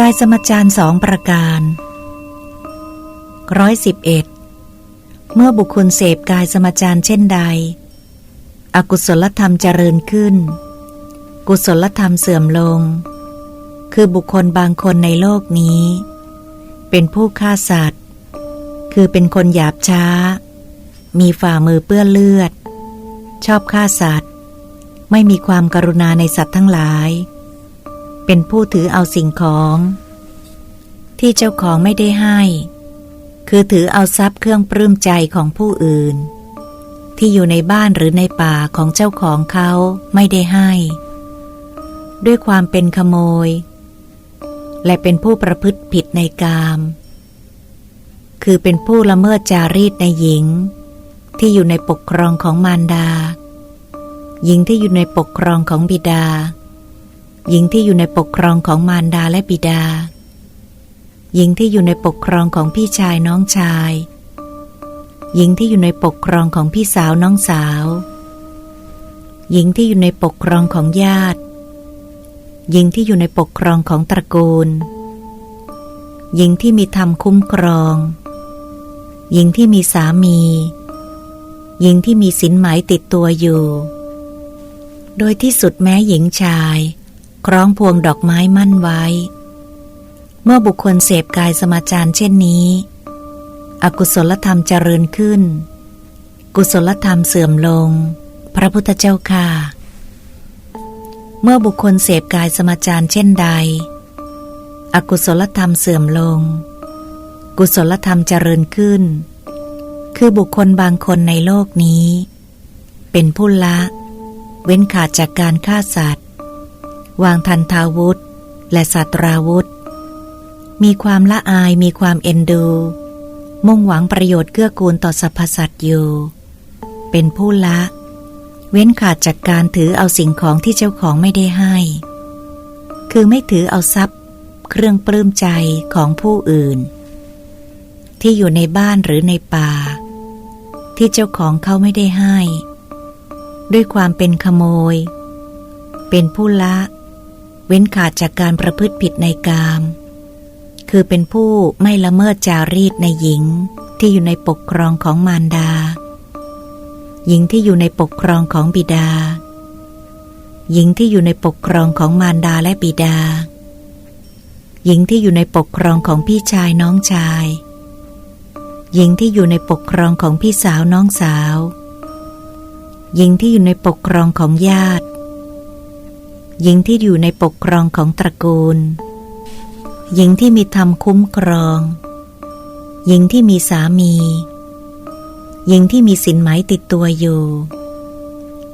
กายสมจารสองประการร้อยสิบเอ็ดเมื่อบุคคลเสพกายสมจารเช่นใด อกุศลธรรมเจริญขึ้น กุศลธรรมเสื่อมลง คือบุคคลบางคนในโลกนี้ เป็นผู้ฆ่าสัตว์ คือเป็นคนหยาบช้า มีฝ่ามือเปื้อนเลือด ชอบฆ่าสัตว์ ไม่มีความกรุณาในสัตว์ทั้งหลาย เป็นผู้ถือเอาสิ่งของ ที่เจ้าของไม่ได้ให้ คือถือเอาทรัพย์เครื่องปลื้มใจของผู้อื่น ที่อยู่ในบ้านหรือในป่าของเจ้าของเขาไม่ได้ให้ ด้วยความเป็นขโมย และเป็นผู้ประพฤติผิดในกาม คือเป็นผู้ละเมิดจารีตในหญิง ที่อยู่ในปกครองของมารดา หญิงที่อยู่ในปกครองของบิดา หญิงที่อยู่ในปกครองของมารดาและบิดา หญิงที่อยู่ในปกครองของพี่ชายน้องชาย หญิงที่อยู่ในปกครองของพี่สาวน้องสาว หญิงที่อยู่ในปกครองของญาติ หญิงที่อยู่ในปกครองของตระกูล หญิงที่มีธรรมคุ้มครอง หญิงที่มีสามี หญิงที่มีสินไหมติดตัวอยู่ โดยที่สุดแม้หญิงชาย คล้องพวงดอกไม้มั่นไว้ เมื่อบุคคลเสพกายสมาจารเช่นนี้ อกุศลธรรมเจริญขึ้น กุศลธรรมเสื่อมลง พระพุทธเจ้าค่ะเมื่อบุคคลเสพกายสมาจารเช่นใด อกุศลธรรมเสื่อมลง กุศลธรรมเจริญขึ้น คือบุคคลบางคนในโลกนี้ เป็นผู้ละ เว้นขาดจากการฆ่าสัตว์ วางทันทาวุธ และสัตราวุธ มีความละอายมีความเอ็นดู มุ่งหวังประโยชน์เกื้อกูลต่อสรรพสัตว์อยู่ เป็นผู้ละ เว้นขาดจากการถือเอาสิ่งของที่เจ้าของไม่ได้ให้ คือไม่ถือเอาทรัพย์ เครื่องปลื้มใจของผู้อื่น ที่อยู่ในบ้านหรือในป่า ที่เจ้าของเขาไม่ได้ให้ ด้วยความเป็นขโมย เป็นผู้ละ เว้นขาดจากการประพฤติผิดในกาม คือเป็นผู้ไม่ละเมิดจารีตในหญิงที่อยู่ในปกครองของมารดา หญิงที่อยู่ในปกครองของบิดา หญิงที่อยู่ในปกครองของมารดาและบิดา หญิงที่อยู่ในปกครองของพี่ชายน้องชาย หญิงที่อยู่ในปกครองของพี่สาวน้องสาว หญิงที่อยู่ในปกครองของญาติ หญิงที่อยู่ในปกครองของตระกูล หญิงที่มีธรรมคุ้มครอง หญิงที่มีสามี หญิงที่มีสินไหมติดตัวอยู่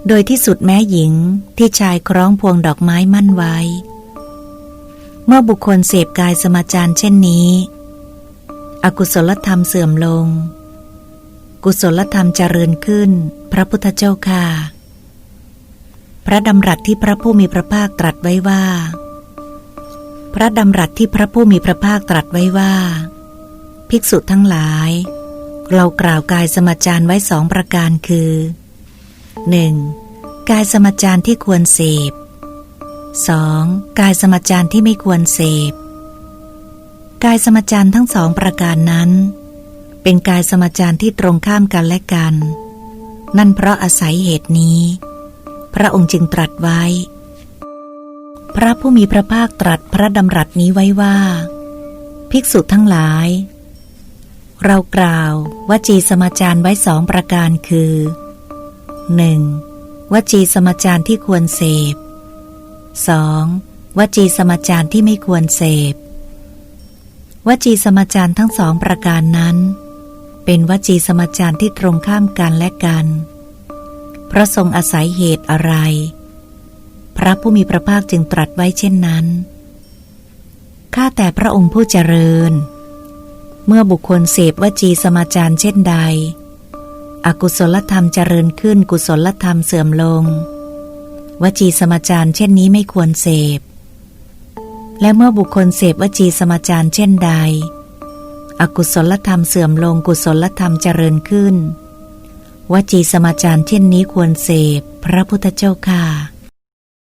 โดยที่สุดแม้หญิงที่ชายคล้องพวงดอกไม้มั่นไว้ เมื่อบุคคลเสพกายสมาจารเช่นนี้ อกุศลธรรมเสื่อมลง กุศลธรรมเจริญขึ้น พระพุทธเจ้าค่ะ ระดำรัสที่พระผู้มีพระภาคตรัสไว้ว่า พระดำรัสที่พระผู้มีพระภาคตรัสไว้ว่า ภิกษุทั้งหลาย เรากล่าวกายสมจารไว้สองประการคือ 1. กายสมจารที่ควรเสพ 2. กายสมจารที่ไม่ควรเสพ กายสมจารทั้งสองประการนั้น เป็นกายสมจารที่ตรงข้ามกันและกัน นั่นเพราะอาศัยเหตุนี้ พระองค์จึงตรัสไว้ พระผู้มีพระภาคตรัสพระดำรัสนี้ไว้ว่า ภิกษุทั้งหลาย เรากล่าววจีสมจารไว้สองประการคือ 1. วจีสมจารที่ควรเสพ 2. วจีสมจารที่ไม่ควรเสพวจีสมจารทั้งสองประการนั้น เป็นวจีสมจารที่ตรงข้ามกันและกัน พระทรงอาศัยเหตุอะไร พระผู้มีพระภาคจึงตรัสไว้เช่นนั้น ข้าแต่พระองค์ผู้เจริญ เมื่อบุคคลเสพวจีสมาจารเช่นใด อกุศลธรรมเจริญขึ้นกุศลธรรมเสื่อมลง วจีสมาจารเช่นนี้ไม่ควรเสพ และเมื่อบุคคลเสพวจีสมาจารเช่นใด อกุศลธรรมเสื่อมลงกุศลธรรมเจริญขึ้น วจีสมาจารเช่นนี้ควรเสพ พระพุทธเจ้าค่ะ